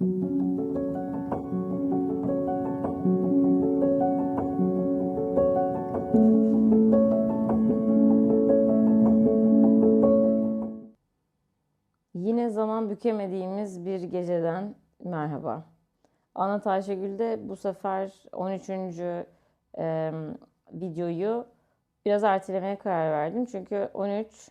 Yine zaman bükemediğimiz bir geceden merhaba. Anlat Ayşegül'de bu sefer 13. e, videoyu biraz ertelemeye karar verdim. Çünkü 13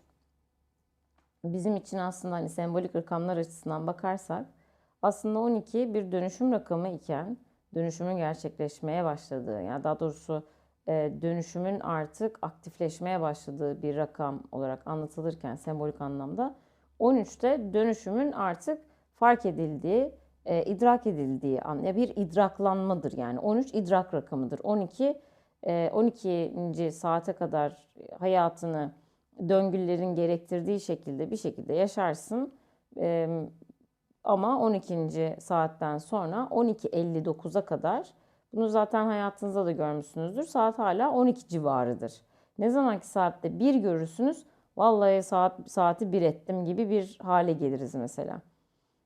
bizim için aslında hani sembolik rakamlar açısından bakarsak aslında 12 bir dönüşüm rakamı iken dönüşümün gerçekleşmeye başladığı yani daha doğrusu e, dönüşümün artık aktifleşmeye başladığı bir rakam olarak anlatılırken sembolik anlamda 13'te dönüşümün artık fark edildiği, e, idrak edildiği an, ya bir idraklanmadır yani 13 idrak rakamıdır. 12 e, 12. saate kadar hayatını döngülerin gerektirdiği şekilde bir şekilde yaşarsın. E, ama 12. saatten sonra 12.59'a kadar bunu zaten hayatınızda da görmüşsünüzdür. Saat hala 12 civarıdır. Ne zamanki saatte bir görürsünüz vallahi saat saati bir ettim gibi bir hale geliriz mesela.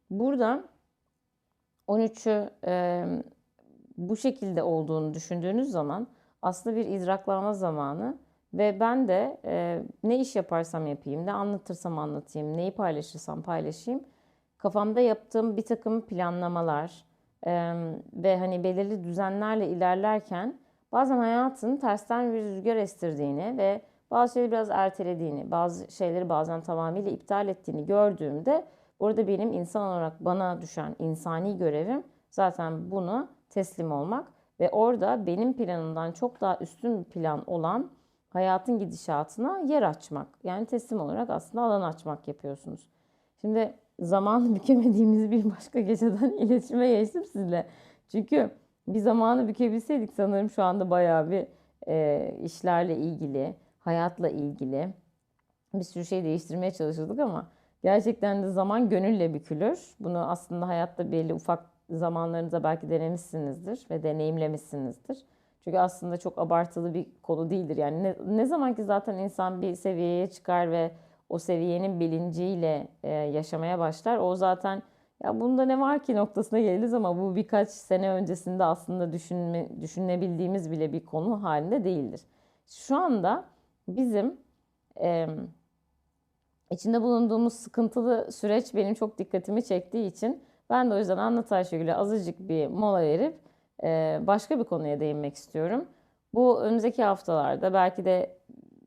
Burada 13'ü e, bu şekilde olduğunu düşündüğünüz zaman aslında bir idraklanma zamanı ve ben de e, ne iş yaparsam yapayım, ne anlatırsam anlatayım, neyi paylaşırsam paylaşayım kafamda yaptığım bir takım planlamalar e, ve hani belirli düzenlerle ilerlerken bazen hayatın tersten bir rüzgar estirdiğini ve bazı şeyleri biraz ertelediğini, bazı şeyleri bazen tamamıyla iptal ettiğini gördüğümde burada benim insan olarak bana düşen insani görevim zaten bunu teslim olmak ve orada benim planımdan çok daha üstün plan olan hayatın gidişatına yer açmak. Yani teslim olarak aslında alan açmak yapıyorsunuz. Şimdi zamanı bükemediğimiz bir başka geceden iletişime geçtim sizle. Çünkü bir zamanı bükebilseydik sanırım şu anda bayağı bir e, işlerle ilgili, hayatla ilgili bir sürü şey değiştirmeye çalışırdık ama gerçekten de zaman gönülle bükülür. Bunu aslında hayatta belli ufak zamanlarınızda belki denemişsinizdir ve deneyimlemişsinizdir. Çünkü aslında çok abartılı bir konu değildir. Yani ne, ne zaman ki zaten insan bir seviyeye çıkar ve o seviyenin bilinciyle e, yaşamaya başlar. O zaten ya bunda ne var ki noktasına geliriz ama bu birkaç sene öncesinde aslında düşünme, düşünebildiğimiz bile bir konu halinde değildir. Şu anda bizim e, içinde bulunduğumuz sıkıntılı süreç benim çok dikkatimi çektiği için ben de o yüzden Anlat Ayşegül'e azıcık bir mola verip e, başka bir konuya değinmek istiyorum. Bu önümüzdeki haftalarda belki de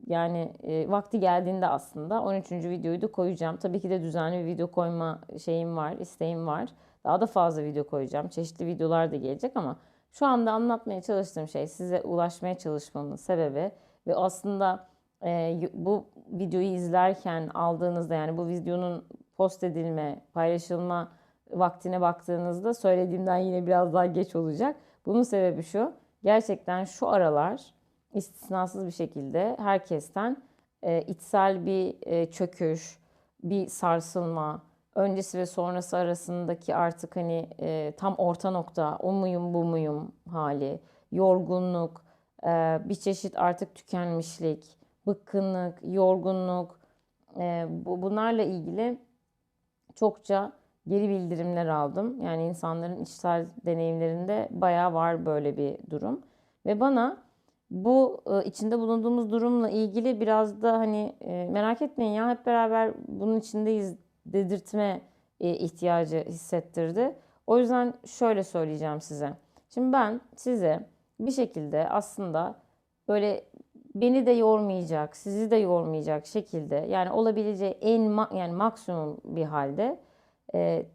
yani e, vakti geldiğinde aslında 13. videoyu da koyacağım. Tabii ki de düzenli bir video koyma şeyim var, isteğim var. Daha da fazla video koyacağım. Çeşitli videolar da gelecek ama şu anda anlatmaya çalıştığım şey size ulaşmaya çalışmamın sebebi ve aslında e, bu videoyu izlerken aldığınızda yani bu videonun post edilme, paylaşılma vaktine baktığınızda söylediğimden yine biraz daha geç olacak. Bunun sebebi şu. Gerçekten şu aralar istisnasız bir şekilde herkesten e, içsel bir e, çöküş, bir sarsılma, öncesi ve sonrası arasındaki artık hani e, tam orta nokta, o muyum bu muyum hali, yorgunluk, e, bir çeşit artık tükenmişlik, bıkkınlık, yorgunluk, e, bu, bunlarla ilgili çokça geri bildirimler aldım. Yani insanların içsel deneyimlerinde bayağı var böyle bir durum. Ve bana bu e, içinde bulunduğumuz durumla ilgili biraz da hani e, merak etmeyin ya hep beraber bunun içindeyiz dedirtme e, ihtiyacı hissettirdi. O yüzden şöyle söyleyeceğim size. Şimdi ben size bir şekilde aslında böyle beni de yormayacak, sizi de yormayacak şekilde yani olabileceği en yani maksimum bir halde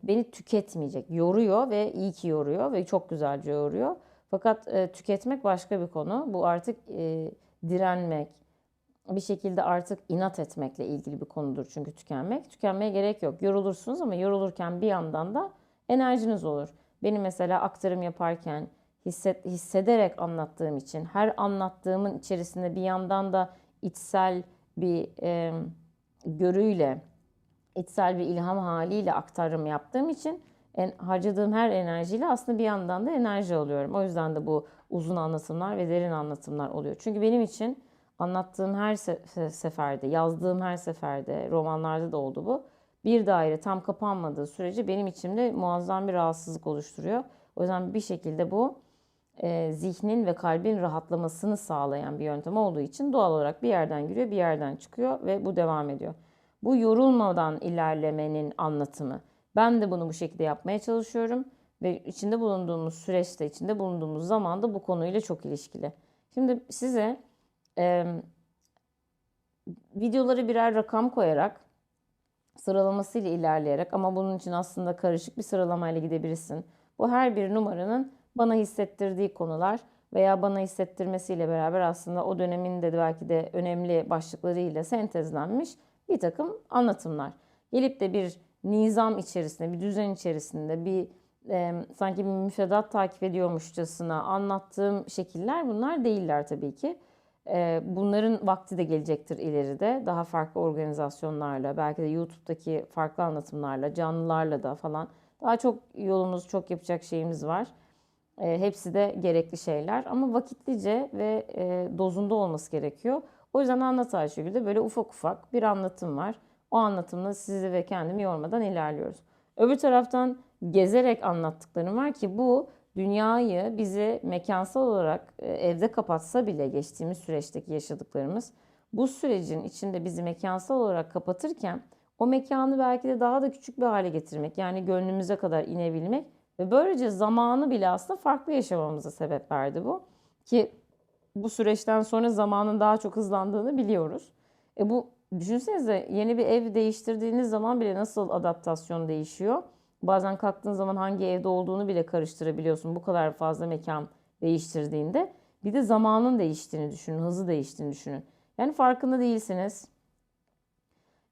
beni tüketmeyecek. Yoruyor ve iyi ki yoruyor ve çok güzelce yoruyor. Fakat e, tüketmek başka bir konu. Bu artık e, direnmek, bir şekilde artık inat etmekle ilgili bir konudur çünkü tükenmek. Tükenmeye gerek yok. Yorulursunuz ama yorulurken bir yandan da enerjiniz olur. Benim mesela aktarım yaparken hisset, hissederek anlattığım için her anlattığımın içerisinde bir yandan da içsel bir e, görüyle içsel bir ilham haliyle aktarım yaptığım için en, harcadığım her enerjiyle aslında bir yandan da enerji alıyorum. O yüzden de bu uzun anlatımlar ve derin anlatımlar oluyor. Çünkü benim için anlattığım her seferde, yazdığım her seferde, romanlarda da oldu bu. bir daire tam kapanmadığı sürece benim içimde muazzam bir rahatsızlık oluşturuyor. O yüzden bir şekilde bu e, zihnin ve kalbin rahatlamasını sağlayan bir yöntem olduğu için doğal olarak bir yerden giriyor, bir yerden çıkıyor ve bu devam ediyor. Bu yorulmadan ilerlemenin anlatımı. Ben de bunu bu şekilde yapmaya çalışıyorum ve içinde bulunduğumuz süreçte, içinde bulunduğumuz zamanda bu konuyla çok ilişkili. Şimdi size e, videoları birer rakam koyarak sıralamasıyla ilerleyerek ama bunun için aslında karışık bir sıralamayla gidebilirsin. Bu her bir numaranın bana hissettirdiği konular veya bana hissettirmesiyle beraber aslında o dönemin de belki de önemli başlıklarıyla sentezlenmiş bir takım anlatımlar. Gelip de bir nizam içerisinde, bir düzen içerisinde, bir e, sanki bir müfredat takip ediyormuşçasına anlattığım şekiller bunlar değiller tabii ki. E, bunların vakti de gelecektir ileride. Daha farklı organizasyonlarla, belki de YouTube'daki farklı anlatımlarla, canlılarla da falan. Daha çok yolumuz, çok yapacak şeyimiz var. E, hepsi de gerekli şeyler ama vakitlice ve e, dozunda olması gerekiyor. O yüzden Anlat Ayşegül'de böyle ufak ufak bir anlatım var. O anlatımla sizi ve kendimi yormadan ilerliyoruz. Öbür taraftan gezerek anlattıklarım var ki bu dünyayı bizi mekansal olarak e, evde kapatsa bile geçtiğimiz süreçteki yaşadıklarımız bu sürecin içinde bizi mekansal olarak kapatırken o mekanı belki de daha da küçük bir hale getirmek yani gönlümüze kadar inebilmek ve böylece zamanı bile aslında farklı yaşamamıza sebep verdi bu. Ki bu süreçten sonra zamanın daha çok hızlandığını biliyoruz. E bu düşünsenize yeni bir ev değiştirdiğiniz zaman bile nasıl adaptasyon değişiyor. Bazen kalktığın zaman hangi evde olduğunu bile karıştırabiliyorsun bu kadar fazla mekan değiştirdiğinde. Bir de zamanın değiştiğini düşünün, hızı değiştiğini düşünün. Yani farkında değilsiniz.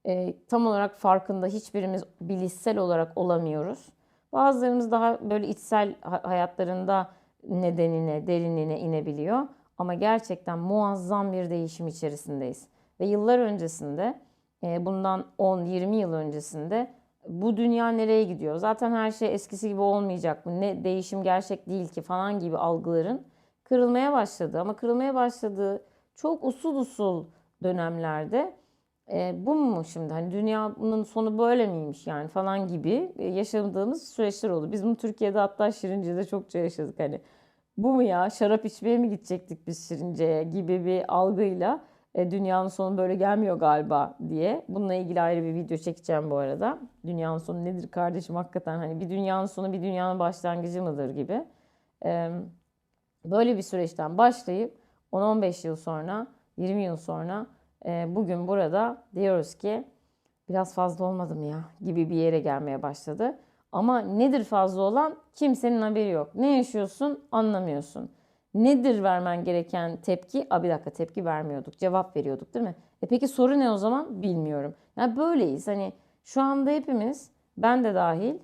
E, tam olarak farkında hiçbirimiz bilişsel olarak olamıyoruz. Bazılarımız daha böyle içsel hayatlarında nedenine, derinliğine inebiliyor. Ama gerçekten muazzam bir değişim içerisindeyiz. Ve yıllar öncesinde, e, bundan 10-20 yıl öncesinde bu dünya nereye gidiyor? Zaten her şey eskisi gibi olmayacak mı? Ne değişim gerçek değil ki falan gibi algıların kırılmaya başladı. Ama kırılmaya başladığı çok usul usul dönemlerde e, bu mu şimdi hani dünyanın sonu böyle miymiş yani falan gibi e, yaşadığımız süreçler oldu. Biz bunu Türkiye'de hatta Şirince'de çokça yaşadık hani bu mu ya şarap içmeye mi gidecektik biz Şirince'ye gibi bir algıyla dünyanın sonu böyle gelmiyor galiba diye. Bununla ilgili ayrı bir video çekeceğim bu arada. Dünyanın sonu nedir kardeşim hakikaten hani bir dünyanın sonu bir dünyanın başlangıcı mıdır gibi. E, böyle bir süreçten başlayıp 10-15 yıl sonra 20 yıl sonra e, bugün burada diyoruz ki biraz fazla olmadı mı ya gibi bir yere gelmeye başladı. Ama nedir fazla olan? Kimsenin haberi yok. Ne yaşıyorsun? Anlamıyorsun. Nedir vermen gereken tepki? A bir dakika tepki vermiyorduk. Cevap veriyorduk değil mi? E peki soru ne o zaman? Bilmiyorum. Yani böyleyiz. Hani şu anda hepimiz, ben de dahil,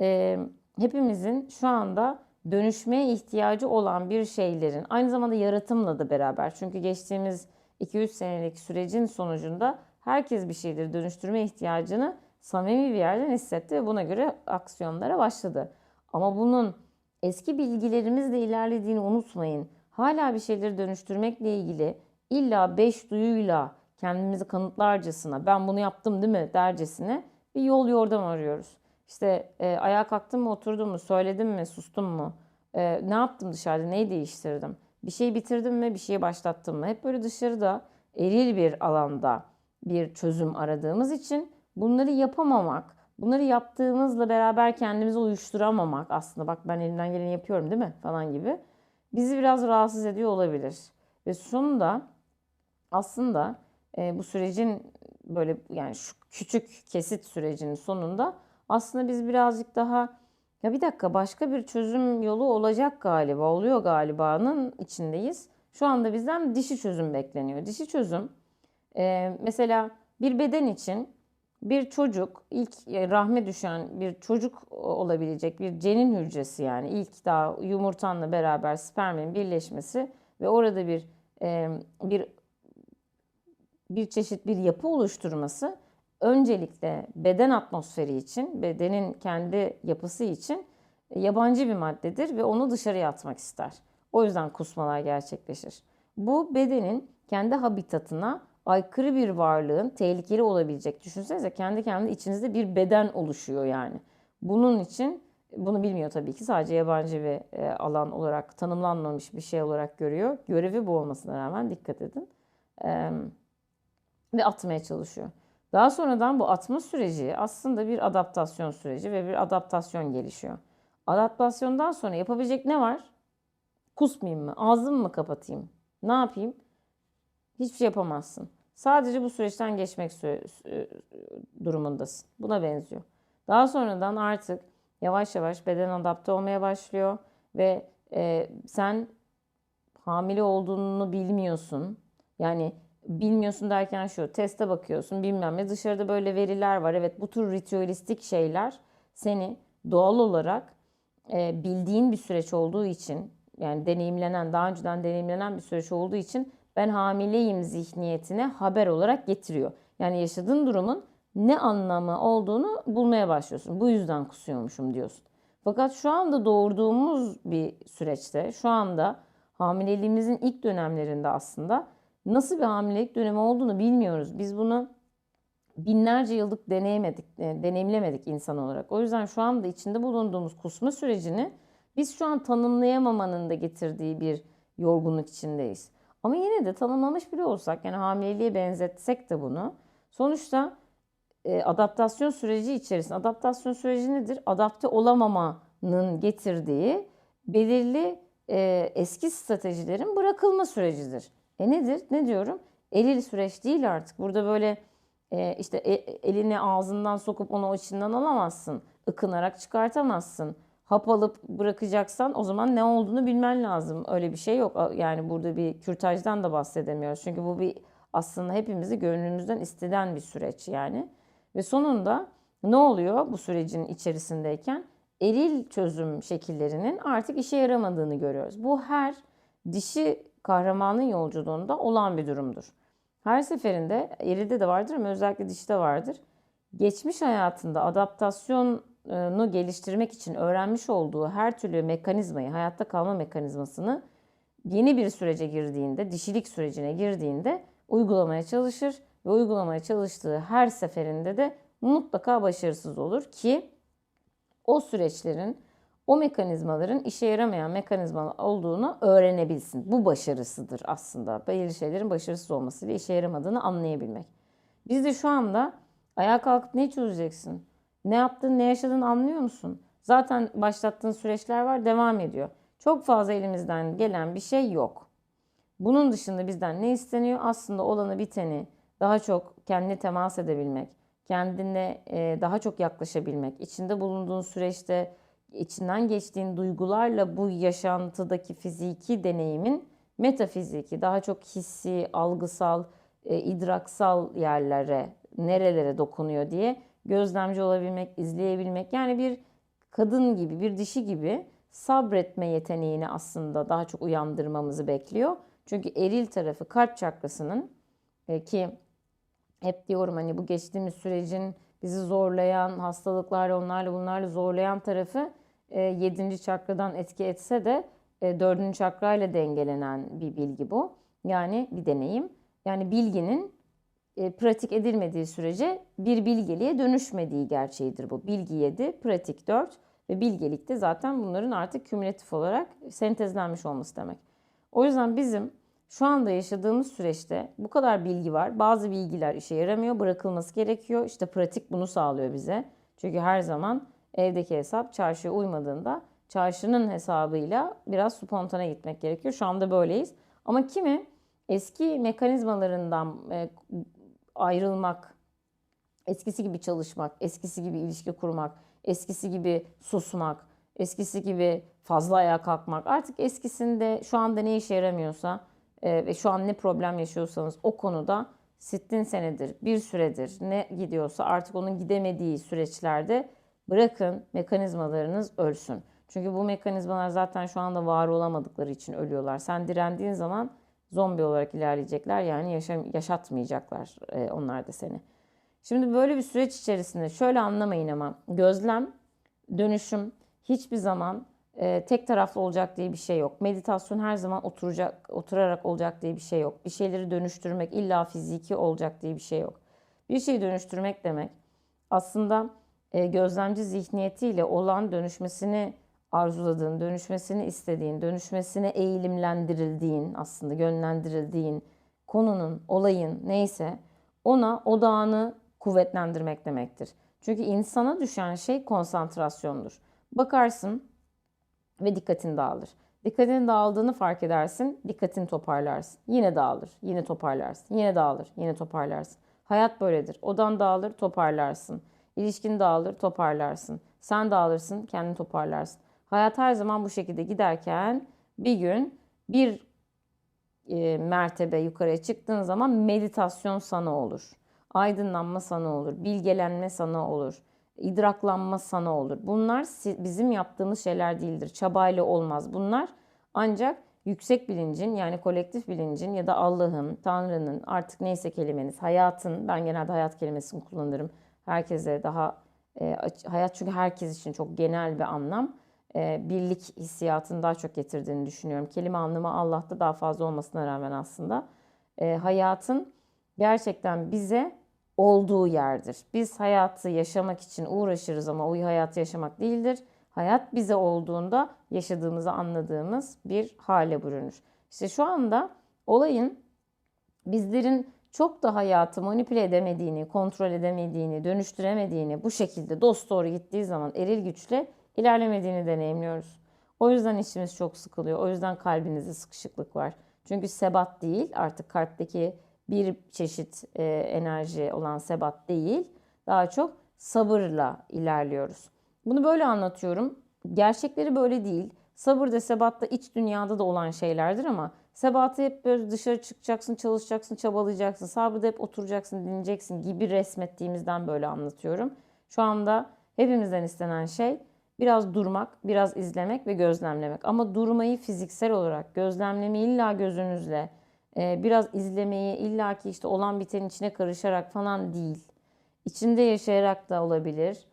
e, hepimizin şu anda dönüşmeye ihtiyacı olan bir şeylerin aynı zamanda yaratımla da beraber. Çünkü geçtiğimiz 2-3 senelik sürecin sonucunda herkes bir şeyleri dönüştürme ihtiyacını samimi bir yerden hissetti ve buna göre aksiyonlara başladı. Ama bunun eski bilgilerimizle ilerlediğini unutmayın. Hala bir şeyleri dönüştürmekle ilgili illa beş duyuyla kendimizi kanıtlarcasına ben bunu yaptım değil mi dercesine bir yol yordam arıyoruz. İşte e, ayağa kalktım mı oturdum mu söyledim mi sustum mu e, ne yaptım dışarıda neyi değiştirdim bir şey bitirdim mi bir şeyi başlattım mı hep böyle dışarıda eril bir alanda bir çözüm aradığımız için bunları yapamamak, bunları yaptığımızla beraber kendimizi uyuşturamamak aslında bak ben elimden geleni yapıyorum değil mi falan gibi bizi biraz rahatsız ediyor olabilir. Ve sonunda aslında e, bu sürecin böyle yani şu küçük kesit sürecinin sonunda aslında biz birazcık daha ya bir dakika başka bir çözüm yolu olacak galiba, oluyor galiba'nın içindeyiz. Şu anda bizden dişi çözüm bekleniyor. Dişi çözüm e, mesela bir beden için bir çocuk ilk rahme düşen bir çocuk olabilecek bir cenin hücresi yani ilk daha yumurtanla beraber spermin birleşmesi ve orada bir bir bir çeşit bir yapı oluşturması öncelikle beden atmosferi için, bedenin kendi yapısı için yabancı bir maddedir ve onu dışarıya atmak ister. O yüzden kusmalar gerçekleşir. Bu bedenin kendi habitatına aykırı bir varlığın tehlikeli olabilecek. Düşünsenize kendi kendine içinizde bir beden oluşuyor yani. Bunun için bunu bilmiyor tabii ki sadece yabancı bir e, alan olarak tanımlanmamış bir şey olarak görüyor. Görevi bu olmasına rağmen dikkat edin. E, ve atmaya çalışıyor. Daha sonradan bu atma süreci aslında bir adaptasyon süreci ve bir adaptasyon gelişiyor. Adaptasyondan sonra yapabilecek ne var? Kusmayayım mı? Ağzımı mı kapatayım? Ne yapayım? Hiçbir şey yapamazsın. Sadece bu süreçten geçmek durumundasın. Buna benziyor. Daha sonradan artık yavaş yavaş beden adapte olmaya başlıyor ve e, sen hamile olduğunu bilmiyorsun. Yani bilmiyorsun derken şu teste bakıyorsun bilmem ne dışarıda böyle veriler var. Evet bu tür ritüelistik şeyler seni doğal olarak e, bildiğin bir süreç olduğu için yani deneyimlenen daha önceden deneyimlenen bir süreç olduğu için ben hamileyim zihniyetine haber olarak getiriyor. Yani yaşadığın durumun ne anlamı olduğunu bulmaya başlıyorsun. Bu yüzden kusuyormuşum diyorsun. Fakat şu anda doğurduğumuz bir süreçte, şu anda hamileliğimizin ilk dönemlerinde aslında nasıl bir hamilelik dönemi olduğunu bilmiyoruz. Biz bunu binlerce yıllık deneyemedik, e, deneyimlemedik insan olarak. O yüzden şu anda içinde bulunduğumuz kusma sürecini biz şu an tanımlayamamanın da getirdiği bir yorgunluk içindeyiz. Ama yine de tanımlamış bile olsak yani hamileliğe benzetsek de bunu sonuçta e, adaptasyon süreci içerisinde adaptasyon süreci nedir? Adapte olamamanın getirdiği belirli e, eski stratejilerin bırakılma sürecidir. E nedir? Ne diyorum? Elil süreç değil artık. Burada böyle e, işte e, elini ağzından sokup onu içinden alamazsın. Ikınarak çıkartamazsın. Hap alıp bırakacaksan o zaman ne olduğunu bilmen lazım. Öyle bir şey yok. Yani burada bir kürtajdan da bahsedemiyoruz. Çünkü bu bir aslında hepimizi gönlümüzden isteden bir süreç yani. Ve sonunda ne oluyor bu sürecin içerisindeyken? Eril çözüm şekillerinin artık işe yaramadığını görüyoruz. Bu her dişi kahramanın yolculuğunda olan bir durumdur. Her seferinde erilde de vardır ama özellikle dişte vardır. Geçmiş hayatında adaptasyonu geliştirmek için öğrenmiş olduğu her türlü mekanizmayı, hayatta kalma mekanizmasını yeni bir sürece girdiğinde, dişilik sürecine girdiğinde uygulamaya çalışır ve uygulamaya çalıştığı her seferinde de mutlaka başarısız olur ki o süreçlerin o mekanizmaların işe yaramayan mekanizma olduğunu öğrenebilsin. Bu başarısıdır aslında. Belirli şeylerin başarısız olmasıyla işe yaramadığını anlayabilmek. Biz de şu anda ayağa kalkıp ne çözeceksin? Ne yaptın, ne yaşadın anlıyor musun? Zaten başlattığın süreçler var, devam ediyor. Çok fazla elimizden gelen bir şey yok. Bunun dışında bizden ne isteniyor? Aslında olanı biteni daha çok kendine temas edebilmek, kendine daha çok yaklaşabilmek, içinde bulunduğun süreçte içinden geçtiğin duygularla bu yaşantıdaki fiziki deneyimin metafiziki, daha çok hissi, algısal, e, idraksal yerlere, nerelere dokunuyor diye gözlemci olabilmek, izleyebilmek. Yani bir kadın gibi, bir dişi gibi sabretme yeteneğini aslında daha çok uyandırmamızı bekliyor. Çünkü eril tarafı kalp çakrasının e, ki hep diyorum hani bu geçtiğimiz sürecin bizi zorlayan hastalıklarla onlarla bunlarla zorlayan tarafı e, 7. çakradan etki etse de e, 4. çakrayla dengelenen bir bilgi bu. Yani bir deneyim. Yani bilginin e, pratik edilmediği sürece bir bilgeliğe dönüşmediği gerçeğidir bu. Bilgi 7, pratik 4 ve bilgelikte zaten bunların artık kümülatif olarak sentezlenmiş olması demek. O yüzden bizim şu anda yaşadığımız süreçte bu kadar bilgi var. Bazı bilgiler işe yaramıyor, bırakılması gerekiyor. İşte pratik bunu sağlıyor bize. Çünkü her zaman evdeki hesap çarşıya uymadığında çarşının hesabıyla biraz spontane gitmek gerekiyor. Şu anda böyleyiz. Ama kimi eski mekanizmalarından e, ayrılmak, eskisi gibi çalışmak, eskisi gibi ilişki kurmak, eskisi gibi susmak, eskisi gibi fazla ayağa kalkmak, artık eskisinde şu anda ne işe yaramıyorsa e, ve şu an ne problem yaşıyorsanız o konuda sittin senedir, bir süredir ne gidiyorsa artık onun gidemediği süreçlerde Bırakın mekanizmalarınız ölsün. Çünkü bu mekanizmalar zaten şu anda var olamadıkları için ölüyorlar. Sen direndiğin zaman zombi olarak ilerleyecekler. Yani yaşam, yaşatmayacaklar e, onlar da seni. Şimdi böyle bir süreç içerisinde şöyle anlamayın ama gözlem, dönüşüm hiçbir zaman e, tek taraflı olacak diye bir şey yok. Meditasyon her zaman oturacak, oturarak olacak diye bir şey yok. Bir şeyleri dönüştürmek illa fiziki olacak diye bir şey yok. Bir şeyi dönüştürmek demek aslında e, gözlemci zihniyetiyle olan dönüşmesini arzuladığın, dönüşmesini istediğin, dönüşmesine eğilimlendirildiğin, aslında yönlendirildiğin konunun, olayın neyse ona odağını kuvvetlendirmek demektir. Çünkü insana düşen şey konsantrasyondur. Bakarsın ve dikkatin dağılır. Dikkatin dağıldığını fark edersin, dikkatini toparlarsın. Yine dağılır, yine toparlarsın. Yine dağılır, yine toparlarsın. Hayat böyledir. Odan dağılır, toparlarsın. İlişkin dağılır, toparlarsın. Sen dağılırsın, kendini toparlarsın. Hayat her zaman bu şekilde giderken bir gün bir e, mertebe yukarıya çıktığın zaman meditasyon sana olur. Aydınlanma sana olur. Bilgelenme sana olur. idraklanma sana olur. Bunlar bizim yaptığımız şeyler değildir. Çabayla olmaz. Bunlar ancak yüksek bilincin yani kolektif bilincin ya da Allah'ın, Tanrı'nın artık neyse kelimeniz, hayatın, ben genelde hayat kelimesini kullanırım. Herkese daha e, hayat çünkü herkes için çok genel bir anlam. E, birlik hissiyatını daha çok getirdiğini düşünüyorum. Kelime anlamı Allah'ta daha fazla olmasına rağmen aslında e, hayatın gerçekten bize olduğu yerdir. Biz hayatı yaşamak için uğraşırız ama o hayatı yaşamak değildir. Hayat bize olduğunda yaşadığımızı anladığımız bir hale bürünür. İşte şu anda olayın bizlerin çok da hayatı manipüle edemediğini, kontrol edemediğini, dönüştüremediğini bu şekilde dost doğru gittiği zaman eril güçle ilerlemediğini deneyimliyoruz. O yüzden içimiz çok sıkılıyor. O yüzden kalbinizde sıkışıklık var. Çünkü sebat değil artık kalpteki bir çeşit e, enerji olan sebat değil. Daha çok sabırla ilerliyoruz. Bunu böyle anlatıyorum. Gerçekleri böyle değil. Sabır da sebat da iç dünyada da olan şeylerdir ama sebatı hep böyle dışarı çıkacaksın, çalışacaksın, çabalayacaksın. Sabrı da hep oturacaksın, dinleyeceksin gibi resmettiğimizden böyle anlatıyorum. Şu anda hepimizden istenen şey biraz durmak, biraz izlemek ve gözlemlemek. Ama durmayı fiziksel olarak, gözlemlemeyi illa gözünüzle, e, biraz izlemeyi illaki işte olan bitenin içine karışarak falan değil. İçinde yaşayarak da olabilir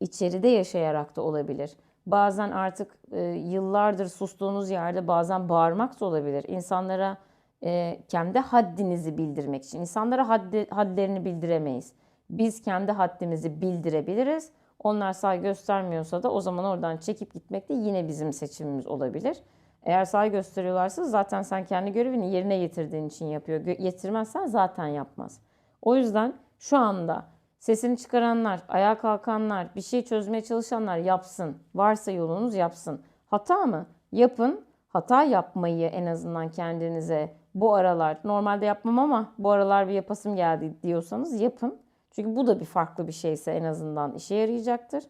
içeride yaşayarak da olabilir. Bazen artık e, yıllardır sustuğunuz yerde bazen bağırmak da olabilir. İnsanlara e, kendi haddinizi bildirmek için. İnsanlara haddi, hadlerini bildiremeyiz. Biz kendi haddimizi bildirebiliriz. Onlar saygı göstermiyorsa da o zaman oradan çekip gitmek de yine bizim seçimimiz olabilir. Eğer saygı gösteriyorlarsa zaten sen kendi görevini yerine getirdiğin için yapıyor. Getirmezsen zaten yapmaz. O yüzden şu anda Sesini çıkaranlar, ayağa kalkanlar, bir şey çözmeye çalışanlar yapsın. Varsa yolunuz yapsın. Hata mı? Yapın. Hata yapmayı en azından kendinize bu aralar normalde yapmam ama bu aralar bir yapasım geldi diyorsanız yapın. Çünkü bu da bir farklı bir şeyse en azından işe yarayacaktır.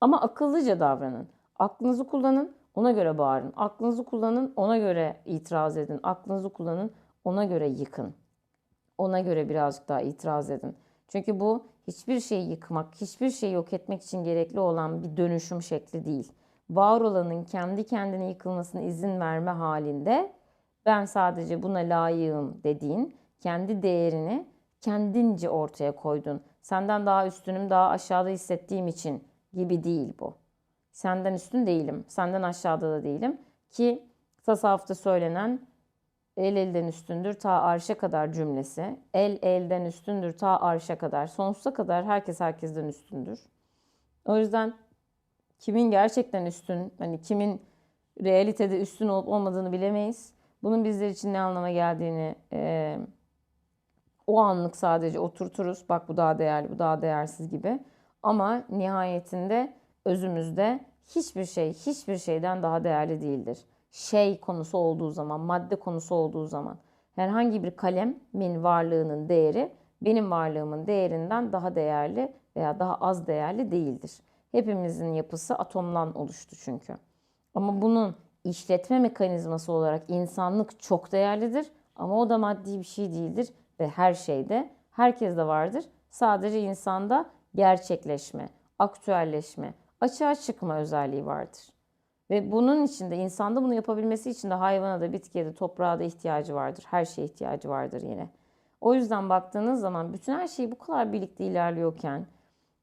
Ama akıllıca davranın. Aklınızı kullanın, ona göre bağırın. Aklınızı kullanın, ona göre itiraz edin. Aklınızı kullanın, ona göre yıkın. Ona göre birazcık daha itiraz edin. Çünkü bu hiçbir şeyi yıkmak, hiçbir şeyi yok etmek için gerekli olan bir dönüşüm şekli değil. Var olanın kendi kendine yıkılmasına izin verme halinde ben sadece buna layığım dediğin kendi değerini kendince ortaya koydun. Senden daha üstünüm, daha aşağıda hissettiğim için gibi değil bu. Senden üstün değilim, senden aşağıda da değilim ki tasavvufta söylenen El elden üstündür ta arşa kadar cümlesi. El elden üstündür ta arşa kadar. Sonsuza kadar herkes herkesten üstündür. O yüzden kimin gerçekten üstün, hani kimin realitede üstün olup olmadığını bilemeyiz. Bunun bizler için ne anlama geldiğini e, o anlık sadece oturturuz. Bak bu daha değerli, bu daha değersiz gibi. Ama nihayetinde özümüzde hiçbir şey, hiçbir şeyden daha değerli değildir şey konusu olduğu zaman, madde konusu olduğu zaman herhangi bir kalemin varlığının değeri benim varlığımın değerinden daha değerli veya daha az değerli değildir. Hepimizin yapısı atomdan oluştu çünkü. Ama bunun işletme mekanizması olarak insanlık çok değerlidir ama o da maddi bir şey değildir ve her şeyde herkeste vardır. Sadece insanda gerçekleşme, aktüelleşme, açığa çıkma özelliği vardır. Ve bunun için de insanda bunu yapabilmesi için de hayvana da bitkiye de toprağa da ihtiyacı vardır. Her şeye ihtiyacı vardır yine. O yüzden baktığınız zaman bütün her şey bu kadar birlikte ilerliyorken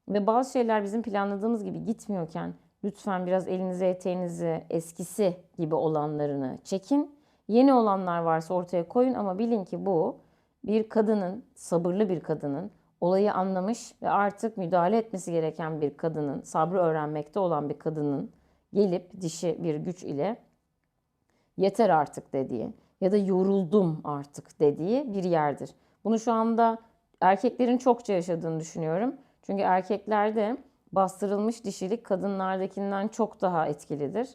ve bazı şeyler bizim planladığımız gibi gitmiyorken lütfen biraz elinize eteğinizi eskisi gibi olanlarını çekin. Yeni olanlar varsa ortaya koyun ama bilin ki bu bir kadının, sabırlı bir kadının olayı anlamış ve artık müdahale etmesi gereken bir kadının, sabrı öğrenmekte olan bir kadının gelip dişi bir güç ile yeter artık dediği ya da yoruldum artık dediği bir yerdir. Bunu şu anda erkeklerin çokça yaşadığını düşünüyorum. Çünkü erkeklerde bastırılmış dişilik kadınlardakinden çok daha etkilidir.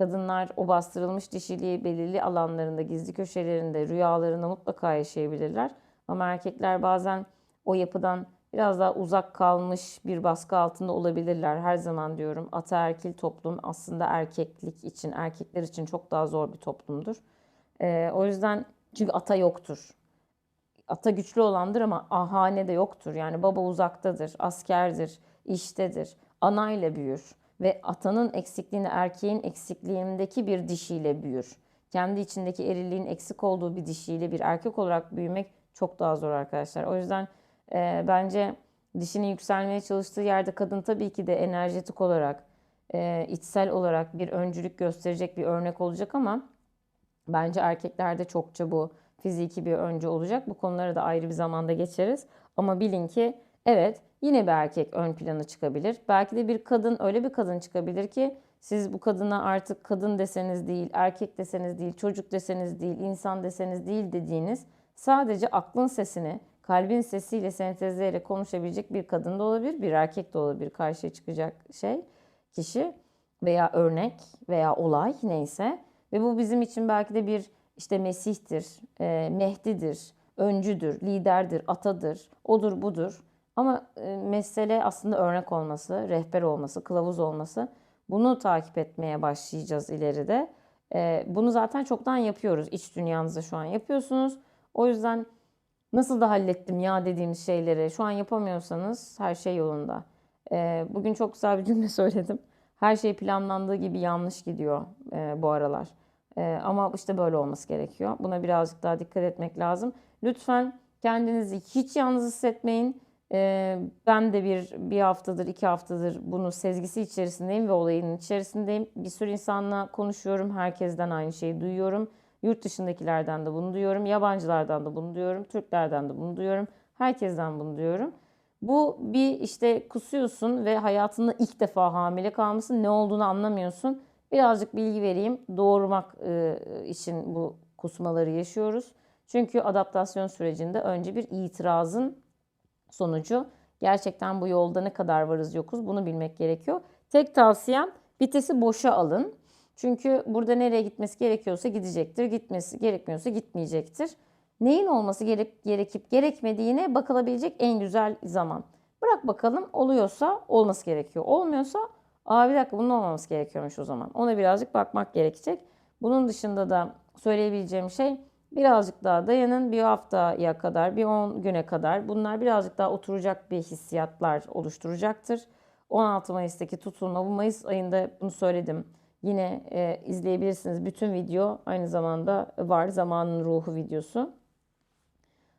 Kadınlar o bastırılmış dişiliği belirli alanlarında, gizli köşelerinde, rüyalarında mutlaka yaşayabilirler. Ama erkekler bazen o yapıdan biraz daha uzak kalmış bir baskı altında olabilirler. Her zaman diyorum ataerkil toplum aslında erkeklik için, erkekler için çok daha zor bir toplumdur. Ee, o yüzden çünkü ata yoktur. Ata güçlü olandır ama ahane de yoktur. Yani baba uzaktadır, askerdir, iştedir. Anayla büyür ve atanın eksikliğini erkeğin eksikliğindeki bir dişiyle büyür. Kendi içindeki erilliğin eksik olduğu bir dişiyle bir erkek olarak büyümek çok daha zor arkadaşlar. O yüzden e, bence dişinin yükselmeye çalıştığı yerde kadın tabii ki de enerjetik olarak, e, içsel olarak bir öncülük gösterecek bir örnek olacak ama bence erkeklerde çokça bu fiziki bir öncü olacak. Bu konulara da ayrı bir zamanda geçeriz. Ama bilin ki evet yine bir erkek ön plana çıkabilir. Belki de bir kadın öyle bir kadın çıkabilir ki siz bu kadına artık kadın deseniz değil, erkek deseniz değil, çocuk deseniz değil, insan deseniz değil dediğiniz sadece aklın sesini, kalbin sesiyle sentezleyerek konuşabilecek bir kadın da olabilir, bir erkek de olabilir karşıya çıkacak şey, kişi veya örnek veya olay neyse. Ve bu bizim için belki de bir işte Mesih'tir, e, Mehdi'dir, öncüdür, liderdir, atadır, odur budur. Ama e, mesele aslında örnek olması, rehber olması, kılavuz olması. Bunu takip etmeye başlayacağız ileride. E, bunu zaten çoktan yapıyoruz. İç dünyanızda şu an yapıyorsunuz. O yüzden nasıl da hallettim ya dediğimiz şeyleri şu an yapamıyorsanız her şey yolunda. E, bugün çok güzel bir cümle söyledim. Her şey planlandığı gibi yanlış gidiyor bu aralar. Ama işte böyle olması gerekiyor. Buna birazcık daha dikkat etmek lazım. Lütfen kendinizi hiç yalnız hissetmeyin. Ben de bir bir haftadır, iki haftadır bunu sezgisi içerisindeyim ve olayın içerisindeyim. Bir sürü insanla konuşuyorum. Herkesten aynı şeyi duyuyorum. Yurt dışındakilerden de bunu duyuyorum. Yabancılardan da bunu duyuyorum. Türklerden de bunu duyuyorum. Herkesten bunu duyuyorum. Bu bir işte kusuyorsun ve hayatında ilk defa hamile kalmışsın. Ne olduğunu anlamıyorsun. Birazcık bilgi vereyim. Doğurmak için bu kusmaları yaşıyoruz. Çünkü adaptasyon sürecinde önce bir itirazın sonucu gerçekten bu yolda ne kadar varız yokuz bunu bilmek gerekiyor. Tek tavsiyem vitesi boşa alın. Çünkü burada nereye gitmesi gerekiyorsa gidecektir. Gitmesi gerekmiyorsa gitmeyecektir. Neyin olması gerek, gerekip gerekmediğine bakılabilecek en güzel zaman. Bırak bakalım oluyorsa olması gerekiyor. Olmuyorsa aa bir dakika bunun olmaması gerekiyormuş o zaman. Ona birazcık bakmak gerekecek. Bunun dışında da söyleyebileceğim şey birazcık daha dayanın. Bir haftaya kadar, bir 10 güne kadar bunlar birazcık daha oturacak bir hissiyatlar oluşturacaktır. 16 Mayıs'taki tutulma, bu Mayıs ayında bunu söyledim. Yine e, izleyebilirsiniz. Bütün video aynı zamanda var. Zamanın Ruhu videosu.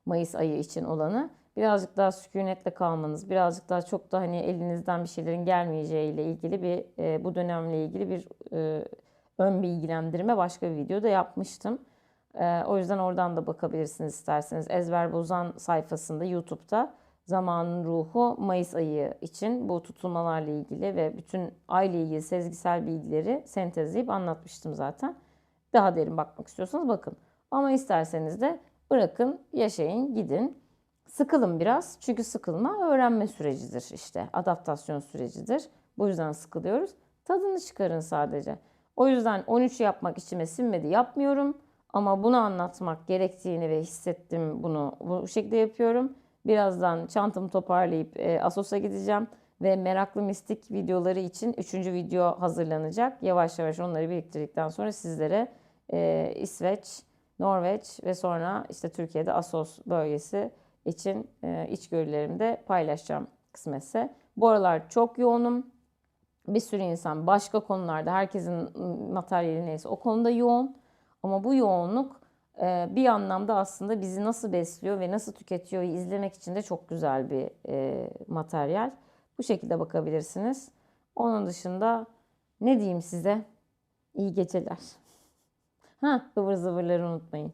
Mayıs ayı için olanı. Birazcık daha sükunetle kalmanız, birazcık daha çok da hani elinizden bir şeylerin gelmeyeceği ile ilgili bir e, bu dönemle ilgili bir e, ön bilgilendirme başka bir videoda yapmıştım. E, o yüzden oradan da bakabilirsiniz isterseniz. Ezber Bozan sayfasında YouTube'da Zamanın Ruhu Mayıs ayı için bu tutulmalarla ilgili ve bütün ayla ilgili sezgisel bilgileri sentezleyip anlatmıştım zaten. Daha derin bakmak istiyorsanız bakın. Ama isterseniz de bırakın, yaşayın, gidin. Sıkılın biraz. Çünkü sıkılma öğrenme sürecidir işte. Adaptasyon sürecidir. Bu yüzden sıkılıyoruz. Tadını çıkarın sadece. O yüzden 13 yapmak içime sinmedi yapmıyorum. Ama bunu anlatmak gerektiğini ve hissettim bunu bu şekilde yapıyorum. Birazdan çantamı toparlayıp e, Asos'a gideceğim ve meraklı mistik videoları için 3. video hazırlanacak. Yavaş yavaş onları biriktirdikten sonra sizlere e, İsveç, Norveç ve sonra işte Türkiye'de Asos bölgesi için e, içgörülerimi de paylaşacağım kısmetse. Bu aralar çok yoğunum. Bir sürü insan başka konularda herkesin materyali neyse o konuda yoğun. Ama bu yoğunluk e, bir anlamda aslında bizi nasıl besliyor ve nasıl tüketiyor izlemek için de çok güzel bir e, materyal. Bu şekilde bakabilirsiniz. Onun dışında Ne diyeyim size? İyi geceler. Ha, ıvır zıvırları unutmayın.